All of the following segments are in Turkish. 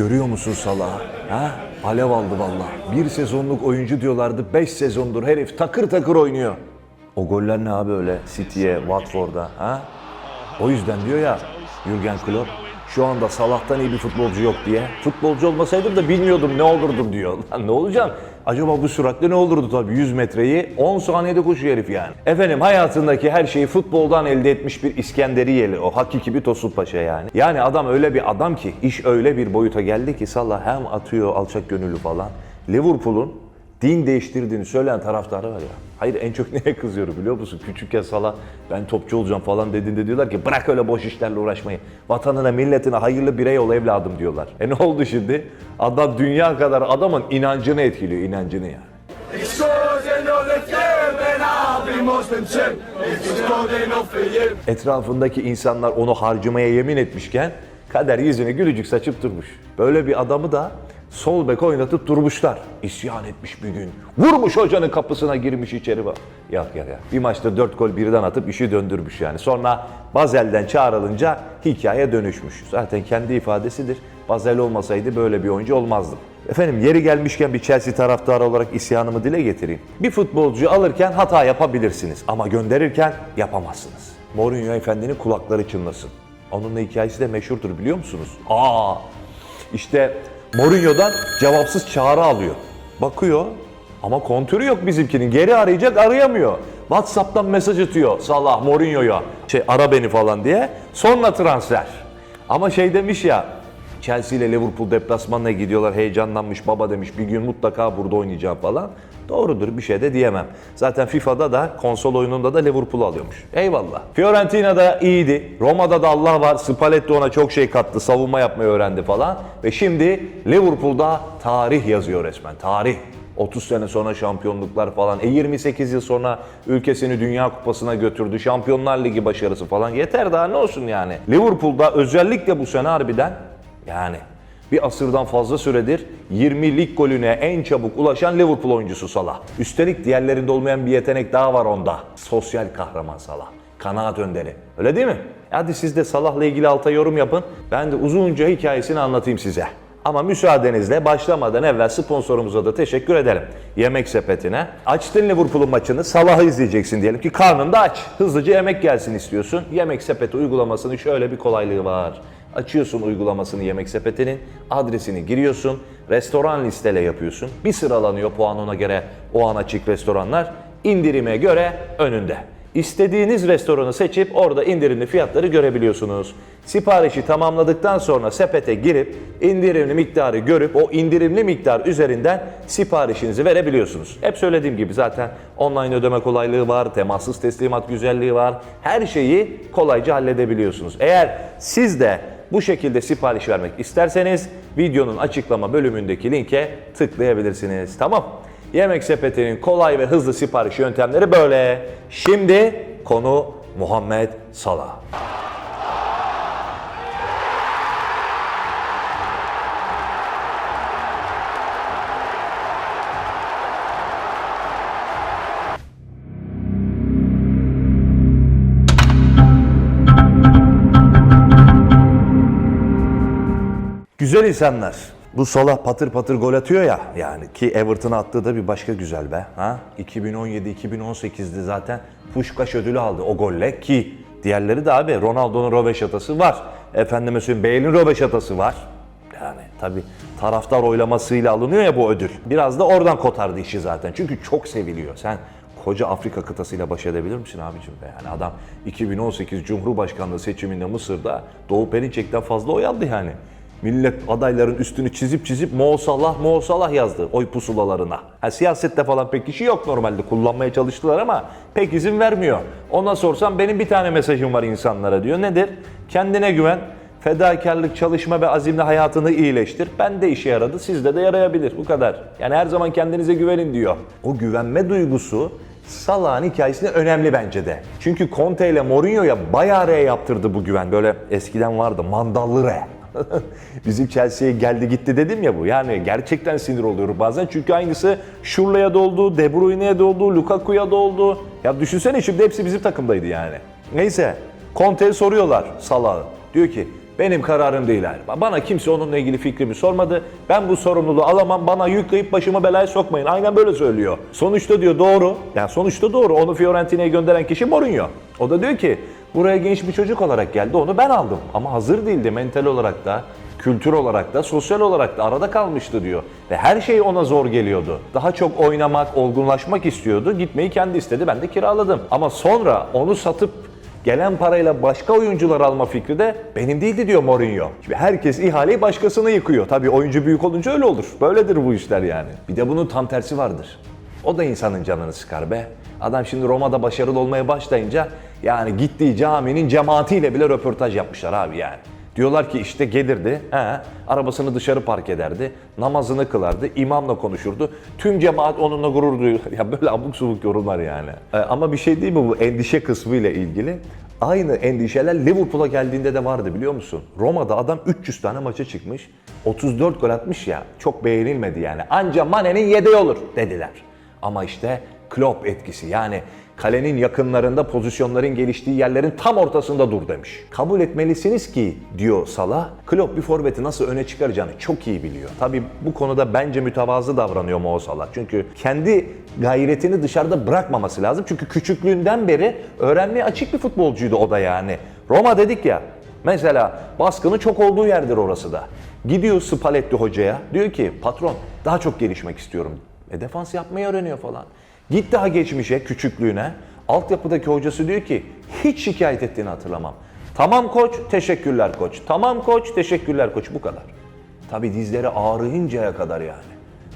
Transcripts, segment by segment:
Görüyor musun Salah? Ha? Alev aldı valla. Bir sezonluk oyuncu diyorlardı. Beş sezondur herif takır takır oynuyor. O goller ne abi öyle City'ye, Watford'a ha? O yüzden diyor ya Jurgen Klopp şu anda Salah'tan iyi bir futbolcu yok diye. Futbolcu olmasaydım da bilmiyordum ne olurdum diyor. Lan ne olacağım? Acaba bu süratle ne olurdu tabii 100 metreyi 10 saniyede koşuyor herif yani. Efendim hayatındaki her şeyi futboldan elde etmiş bir İskenderiyeli o hakiki bir Tosun Paşa yani. Yani adam öyle bir adam ki iş öyle bir boyuta geldi ki Salah hem atıyor alçak gönüllü falan. Liverpool'un din değiştirdiğini söyleyen taraftarı var ya. Hayır en çok neye kızıyorum biliyor musun? Küçükken Salah ben topçu olacağım falan dediğinde diyorlar ki bırak öyle boş işlerle uğraşmayı. Vatanına milletine hayırlı birey ol evladım diyorlar. E ne oldu şimdi? Adam dünya kadar adamın inancını etkiliyor inancını yani. Etrafındaki insanlar onu harcamaya yemin etmişken kader yüzüne gülücük saçıp durmuş. Böyle bir adamı da sol bek oynatıp durmuşlar. İsyan etmiş bir gün. Vurmuş hocanın kapısına girmiş içeri bak. Yok yok. Bir maçta 4 gol birden atıp işi döndürmüş yani. Sonra Bazel'den çağrılınca hikaye dönüşmüş. Zaten kendi ifadesidir. Bazel olmasaydı böyle bir oyuncu olmazdım. Efendim yeri gelmişken bir Chelsea taraftarı olarak isyanımı dile getireyim. Bir futbolcuyu alırken hata yapabilirsiniz ama gönderirken yapamazsınız. Mourinho efendinin kulakları çınlasın. Onunla hikayesi de meşhurdur biliyor musunuz? Aa, işte Mourinho'dan cevapsız çağrı alıyor. Bakıyor ama kontürü yok bizimkinin. Geri arayacak arayamıyor. WhatsApp'tan mesaj atıyor Salah Mourinho'ya. Şey ara beni falan diye. Sonra transfer. Ama şey demiş ya Chelsea ile Liverpool deplasmanına gidiyorlar heyecanlanmış baba demiş bir gün mutlaka burada oynayacağım falan. Doğrudur bir şey de diyemem. Zaten FIFA'da da konsol oyununda da Liverpool alıyormuş. Eyvallah. Fiorentina'da iyiydi. Roma'da da Allah var. Spalletti ona çok şey kattı. Savunma yapmayı öğrendi falan. Ve şimdi Liverpool'da tarih yazıyor resmen. Tarih. 30 sene sonra şampiyonluklar falan. E 28 yıl sonra ülkesini Dünya Kupası'na götürdü. Şampiyonlar Ligi başarısı falan. Yeter daha ne olsun yani. Liverpool'da özellikle bu sene harbiden yani bir asırdan fazla süredir 20 lig golüne en çabuk ulaşan Liverpool oyuncusu Salah. Üstelik diğerlerinde olmayan bir yetenek daha var onda. Sosyal kahraman Salah. Kanaat önderi. Öyle değil mi? Hadi siz de Salah'la ilgili alta yorum yapın. Ben de uzunca hikayesini anlatayım size. Ama müsaadenizle başlamadan evvel sponsorumuza da teşekkür edelim. Yemek sepetine. Açtın Liverpool'un maçını, Salah'ı izleyeceksin diyelim ki karnın da aç. Hızlıca yemek gelsin istiyorsun. Yemek sepeti uygulamasının şöyle bir kolaylığı var. Açıyorsun uygulamasını Yemek Sepeti'nin, adresini giriyorsun, restoran listele yapıyorsun. Bir sıralanıyor puanına göre o an açık restoranlar. İndirime göre önünde. İstediğiniz restoranı seçip orada indirimli fiyatları görebiliyorsunuz. Siparişi tamamladıktan sonra sepete girip indirimli miktarı görüp o indirimli miktar üzerinden siparişinizi verebiliyorsunuz. Hep söylediğim gibi zaten online ödeme kolaylığı var, temassız teslimat güzelliği var. Her şeyi kolayca halledebiliyorsunuz. Eğer siz de bu şekilde sipariş vermek isterseniz videonun açıklama bölümündeki linke tıklayabilirsiniz. Tamam. Yemek sepetinin kolay ve hızlı sipariş yöntemleri böyle. Şimdi konu Muhammed Salah. Güzel insanlar. Bu Salah patır patır gol atıyor ya yani ki Everton'a attığı da bir başka güzel be. Ha? 2017-2018'de zaten Puşkaş ödülü aldı o golle ki diğerleri de abi Ronaldo'nun röveşatası var. Efendime söyleyeyim Bale'in röveşatası var. Yani tabi taraftar oylamasıyla alınıyor ya bu ödül. Biraz da oradan kotardı işi zaten. Çünkü çok seviliyor. Sen koca Afrika kıtasıyla baş edebilir misin abicim be? Yani adam 2018 Cumhurbaşkanlığı seçiminde Mısır'da Doğu Perinçek'ten fazla oy aldı yani. Millet adayların üstünü çizip çizip Mo Salah, Mo Salah yazdı oy pusulalarına. Ha, siyasette falan pek işi yok normalde. Kullanmaya çalıştılar ama pek izin vermiyor. Ona sorsam benim bir tane mesajım var insanlara diyor. Nedir? Kendine güven, fedakarlık, çalışma ve azimle hayatını iyileştir. Ben de işe yaradı, sizde de yarayabilir. Bu kadar. Yani her zaman kendinize güvenin diyor. O güvenme duygusu Salah'ın hikayesinde önemli bence de. Çünkü Conte ile Mourinho'ya bayağı R yaptırdı bu güven. Böyle eskiden vardı mandallı R. Bizim Chelsea'ye geldi gitti dedim ya bu. Yani gerçekten sinir oluyorum bazen. Çünkü aynısı Şurla'ya da oldu, De Bruyne'ye de oldu, Lukaku'ya da oldu. Ya düşünsene şimdi hepsi bizim takımdaydı yani. Neyse, Conte'ye soruyorlar Salah'ı. Diyor ki benim kararım değil. abi. Bana kimse onunla ilgili fikrimi sormadı. Ben bu sorumluluğu alamam. Bana yükleyip başıma belaya sokmayın. Aynen böyle söylüyor. Sonuçta diyor doğru. Yani sonuçta doğru. Onu Fiorentina'ya gönderen kişi Mourinho. O da diyor ki buraya genç bir çocuk olarak geldi. Onu ben aldım. Ama hazır değildi mental olarak da kültür olarak da sosyal olarak da arada kalmıştı diyor. Ve her şey ona zor geliyordu. Daha çok oynamak, olgunlaşmak istiyordu. Gitmeyi kendi istedi. Ben de kiraladım. Ama sonra onu satıp gelen parayla başka oyuncular alma fikri de benim değildi diyor Mourinho. Şimdi herkes ihaleyi başkasına yıkıyor. Tabii oyuncu büyük olunca öyle olur. Böyledir bu işler yani. Bir de bunun tam tersi vardır. O da insanın canını sıkar be. Adam şimdi Roma'da başarılı olmaya başlayınca yani gittiği caminin cemaatiyle bile röportaj yapmışlar abi yani. Diyorlar ki işte gelirdi, he, arabasını dışarı park ederdi, namazını kılardı, imamla konuşurdu. Tüm cemaat onunla gurur duyuyor. Ya böyle abuk subuk yorumlar yani. E, ama bir şey değil mi bu endişe kısmı ile ilgili? Aynı endişeler Liverpool'a geldiğinde de vardı biliyor musun? Roma'da adam 300 tane maça çıkmış, 34 gol atmış ya, çok beğenilmedi yani. Anca Mane'nin yedeği olur dediler. Ama işte Klopp etkisi yani kalenin yakınlarında pozisyonların geliştiği yerlerin tam ortasında dur demiş. Kabul etmelisiniz ki diyor Salah, Klopp bir forveti nasıl öne çıkaracağını çok iyi biliyor. Tabi bu konuda bence mütevazı davranıyor Mo Salah. Çünkü kendi gayretini dışarıda bırakmaması lazım. Çünkü küçüklüğünden beri öğrenmeye açık bir futbolcuydu o da yani. Roma dedik ya, mesela baskını çok olduğu yerdir orası da. Gidiyor Spalletti hocaya, diyor ki patron daha çok gelişmek istiyorum. E defans yapmayı öğreniyor falan. Git daha geçmişe, küçüklüğüne. Altyapıdaki hocası diyor ki hiç şikayet ettiğini hatırlamam. Tamam koç, teşekkürler koç. Tamam koç, teşekkürler koç. Bu kadar. Tabi dizleri ağrıyıncaya kadar yani.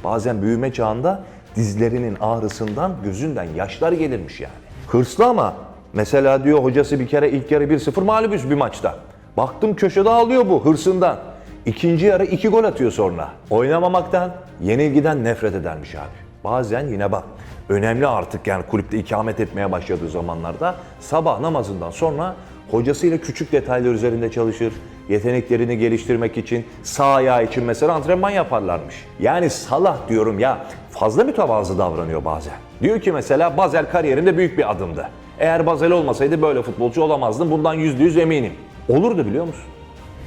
Bazen büyüme çağında dizlerinin ağrısından gözünden yaşlar gelirmiş yani. Hırslı ama mesela diyor hocası bir kere ilk yarı 1-0 mağlubüz bir maçta. Baktım köşede ağlıyor bu hırsından. İkinci yarı iki gol atıyor sonra. Oynamamaktan, yenilgiden nefret edermiş abi. Bazen yine bak önemli artık yani kulüpte ikamet etmeye başladığı zamanlarda sabah namazından sonra hocasıyla küçük detaylar üzerinde çalışır. Yeteneklerini geliştirmek için sağ ayağı için mesela antrenman yaparlarmış. Yani Salah diyorum ya fazla mütevazı davranıyor bazen. Diyor ki mesela Bazel kariyerimde büyük bir adımdı. Eğer Bazel olmasaydı böyle futbolcu olamazdım. Bundan yüzde yüz eminim. Olurdu biliyor musun?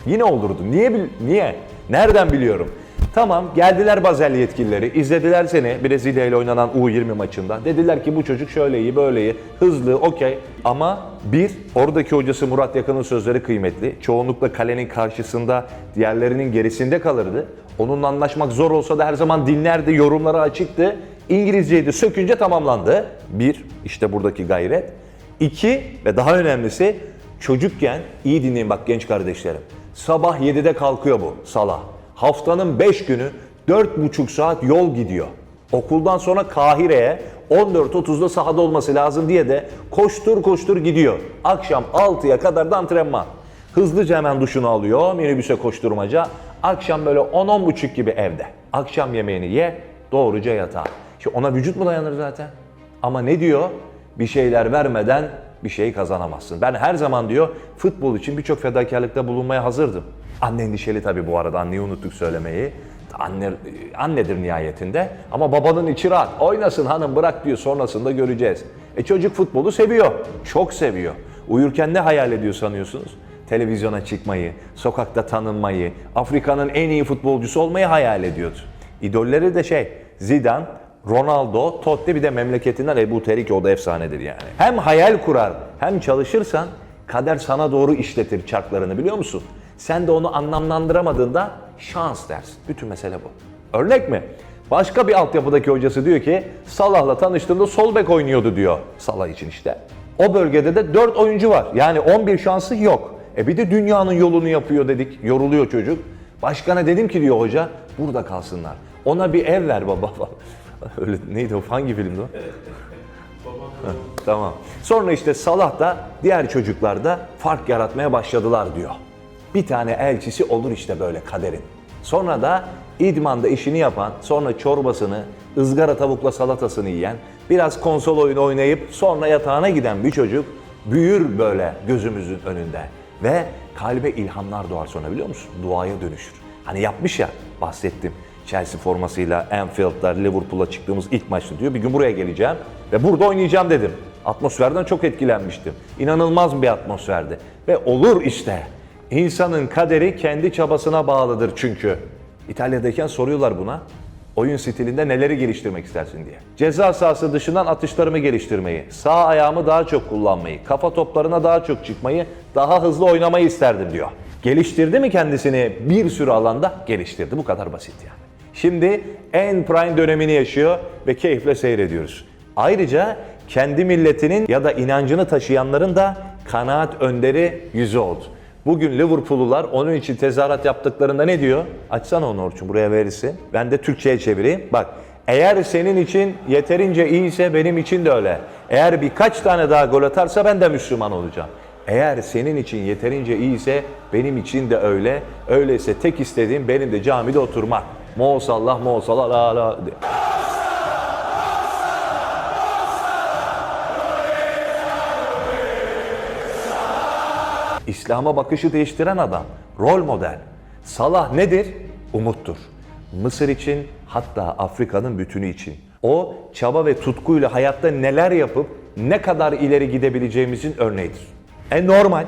Yine olurdu. Niye? Niye? Nereden biliyorum? Tamam geldiler Bazel yetkilileri, izlediler seni Brezilya ile oynanan U20 maçında. Dediler ki bu çocuk şöyle iyi, böyle iyi, hızlı, okey. Ama bir, oradaki hocası Murat Yakın'ın sözleri kıymetli. Çoğunlukla kalenin karşısında, diğerlerinin gerisinde kalırdı. Onunla anlaşmak zor olsa da her zaman dinlerdi, yorumlara açıktı. İngilizceyi de sökünce tamamlandı. Bir, işte buradaki gayret. İki ve daha önemlisi çocukken iyi dinleyin bak genç kardeşlerim. Sabah 7'de kalkıyor bu Salah. Haftanın 5 günü 4,5 saat yol gidiyor. Okuldan sonra Kahire'ye 14.30'da sahada olması lazım diye de koştur koştur gidiyor. Akşam 6'ya kadar da antrenman. Hızlıca hemen duşunu alıyor, minibüse koşturmaca. Akşam böyle 10-10.30 gibi evde. Akşam yemeğini ye, doğruca yatağa. Şimdi ona vücut mu dayanır zaten? Ama ne diyor? Bir şeyler vermeden bir şey kazanamazsın. Ben her zaman diyor futbol için birçok fedakarlıkta bulunmaya hazırdım. Anne endişeli tabii bu arada anneyi unuttuk söylemeyi. Anne, annedir nihayetinde ama babanın içi rahat. Oynasın hanım bırak diyor sonrasında göreceğiz. E çocuk futbolu seviyor. Çok seviyor. Uyurken ne hayal ediyor sanıyorsunuz? Televizyona çıkmayı, sokakta tanınmayı, Afrika'nın en iyi futbolcusu olmayı hayal ediyordu. İdolleri de şey Zidane, Ronaldo, Totti bir de memleketinden Ebu Terik o da efsanedir yani. Hem hayal kurar hem çalışırsan kader sana doğru işletir çarklarını biliyor musun? Sen de onu anlamlandıramadığında şans dersin. Bütün mesele bu. Örnek mi? Başka bir altyapıdaki hocası diyor ki Salah'la tanıştığında sol bek oynuyordu diyor Salah için işte. O bölgede de 4 oyuncu var. Yani 11 şansı yok. E bir de dünyanın yolunu yapıyor dedik. Yoruluyor çocuk. Başkana dedim ki diyor hoca burada kalsınlar. Ona bir ev ver baba. Öyle neydi o hangi filmdi o? Tamam. Sonra işte Salah da diğer çocuklar da fark yaratmaya başladılar diyor. Bir tane elçisi olur işte böyle kaderin. Sonra da idmanda işini yapan, sonra çorbasını, ızgara tavukla salatasını yiyen, biraz konsol oyunu oynayıp sonra yatağına giden bir çocuk büyür böyle gözümüzün önünde. Ve kalbe ilhamlar doğar sonra biliyor musun? Duaya dönüşür. Hani yapmış ya bahsettim. Chelsea formasıyla Anfield'da Liverpool'a çıktığımız ilk maçta diyor. Bir gün buraya geleceğim ve burada oynayacağım dedim. Atmosferden çok etkilenmiştim. İnanılmaz bir atmosferdi. Ve olur işte. İnsanın kaderi kendi çabasına bağlıdır çünkü. İtalya'dayken soruyorlar buna. Oyun stilinde neleri geliştirmek istersin diye. Ceza sahası dışından atışlarımı geliştirmeyi, sağ ayağımı daha çok kullanmayı, kafa toplarına daha çok çıkmayı, daha hızlı oynamayı isterdim diyor. Geliştirdi mi kendisini bir sürü alanda? Geliştirdi. Bu kadar basit yani. Şimdi en prime dönemini yaşıyor ve keyifle seyrediyoruz. Ayrıca kendi milletinin ya da inancını taşıyanların da kanaat önderi yüzü oldu. Bugün Liverpool'lular onun için tezahürat yaptıklarında ne diyor? Açsana onu Orçun buraya verirsin. Ben de Türkçe'ye çevireyim. Bak eğer senin için yeterince iyiyse benim için de öyle. Eğer birkaç tane daha gol atarsa ben de Müslüman olacağım. Eğer senin için yeterince iyiyse benim için de öyle. Öyleyse tek istediğim benim de camide oturmak. Moğsallah, Moğsallah, la la. İslam'a bakışı değiştiren adam, rol model. Salah nedir? Umuttur. Mısır için hatta Afrika'nın bütünü için. O çaba ve tutkuyla hayatta neler yapıp ne kadar ileri gidebileceğimizin örneğidir. E normal,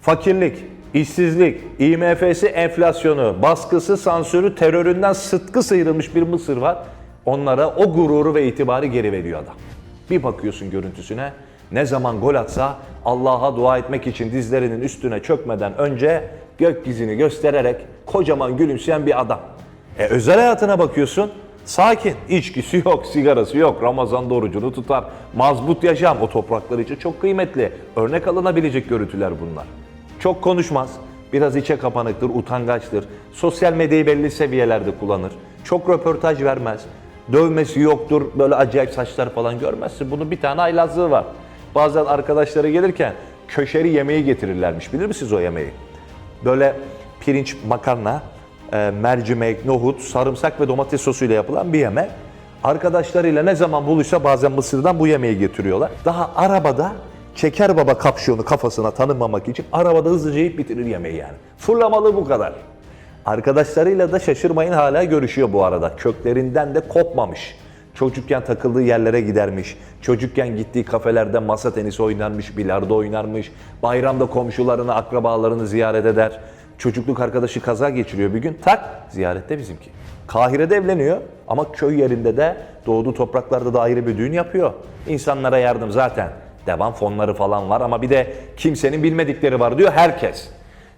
fakirlik, işsizlik, IMF'si, enflasyonu, baskısı, sansürü, teröründen sıtkı sıyrılmış bir Mısır var. Onlara o gururu ve itibarı geri veriyor adam. Bir bakıyorsun görüntüsüne, ne zaman gol atsa Allah'a dua etmek için dizlerinin üstüne çökmeden önce gökyüzünü göstererek kocaman gülümseyen bir adam. E özel hayatına bakıyorsun, sakin, içkisi yok, sigarası yok, Ramazan'da orucunu tutar, mazbut yaşam, o topraklar için çok kıymetli, örnek alınabilecek görüntüler bunlar. Çok konuşmaz, biraz içe kapanıktır, utangaçtır, sosyal medyayı belli seviyelerde kullanır, çok röportaj vermez, dövmesi yoktur, böyle acayip saçlar falan görmezsin. Bunun bir tane aylazlığı var. Bazen arkadaşları gelirken köşeri yemeği getirirlermiş. Bilir misiniz o yemeği? Böyle pirinç, makarna, e, mercimek, nohut, sarımsak ve domates sosuyla yapılan bir yemek. Arkadaşlarıyla ne zaman buluşsa bazen Mısır'dan bu yemeği getiriyorlar. Daha arabada çeker baba kapşonu kafasına tanınmamak için arabada hızlıca yiyip bitirir yemeği yani. Fırlamalı bu kadar. Arkadaşlarıyla da şaşırmayın hala görüşüyor bu arada. Köklerinden de kopmamış. Çocukken takıldığı yerlere gidermiş. Çocukken gittiği kafelerde masa tenisi oynarmış, bilardo oynarmış. Bayramda komşularını, akrabalarını ziyaret eder. Çocukluk arkadaşı kaza geçiriyor bir gün. Tak ziyarette bizimki. Kahire'de evleniyor ama köy yerinde de doğduğu topraklarda da ayrı bir düğün yapıyor. İnsanlara yardım zaten. Devam fonları falan var ama bir de kimsenin bilmedikleri var diyor herkes.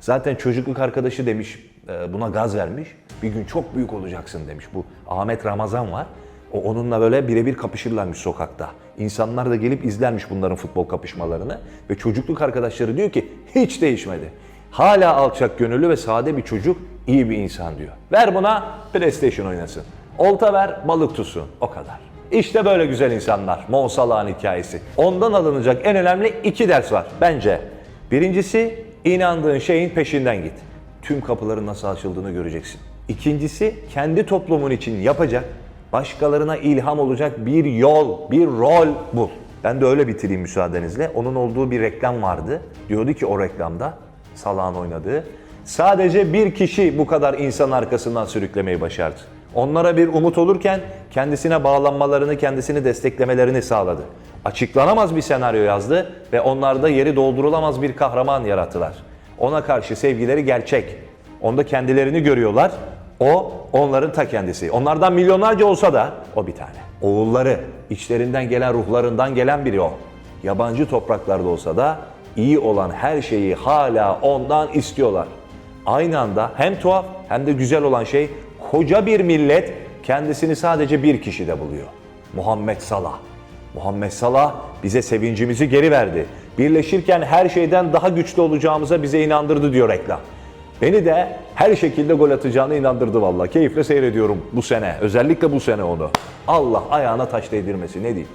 Zaten çocukluk arkadaşı demiş, e, buna gaz vermiş. Bir gün çok büyük olacaksın demiş. Bu Ahmet Ramazan var. Onunla böyle birebir kapışırlarmış sokakta. İnsanlar da gelip izlermiş bunların futbol kapışmalarını. Ve çocukluk arkadaşları diyor ki hiç değişmedi. Hala alçak gönüllü ve sade bir çocuk, iyi bir insan diyor. Ver buna PlayStation oynasın. Olta ver, balık tutsun. O kadar. İşte böyle güzel insanlar. Mo Salah'ın hikayesi. Ondan alınacak en önemli iki ders var bence. Birincisi inandığın şeyin peşinden git. Tüm kapıların nasıl açıldığını göreceksin. İkincisi kendi toplumun için yapacak, başkalarına ilham olacak bir yol, bir rol bul. Ben de öyle bitireyim müsaadenizle. Onun olduğu bir reklam vardı. Diyordu ki o reklamda Salah'ın oynadığı. Sadece bir kişi bu kadar insan arkasından sürüklemeyi başardı. Onlara bir umut olurken kendisine bağlanmalarını, kendisini desteklemelerini sağladı. Açıklanamaz bir senaryo yazdı ve onlarda yeri doldurulamaz bir kahraman yarattılar. Ona karşı sevgileri gerçek. Onda kendilerini görüyorlar. O onların ta kendisi. Onlardan milyonlarca olsa da o bir tane. Oğulları, içlerinden gelen ruhlarından gelen biri o. Yabancı topraklarda olsa da iyi olan her şeyi hala ondan istiyorlar. Aynı anda hem tuhaf hem de güzel olan şey koca bir millet kendisini sadece bir kişide buluyor. Muhammed Salah. Muhammed Salah bize sevincimizi geri verdi. Birleşirken her şeyden daha güçlü olacağımıza bize inandırdı diyor reklam. Beni de her şekilde gol atacağına inandırdı valla. Keyifle seyrediyorum bu sene. Özellikle bu sene onu. Allah ayağına taş değdirmesi ne diyeyim.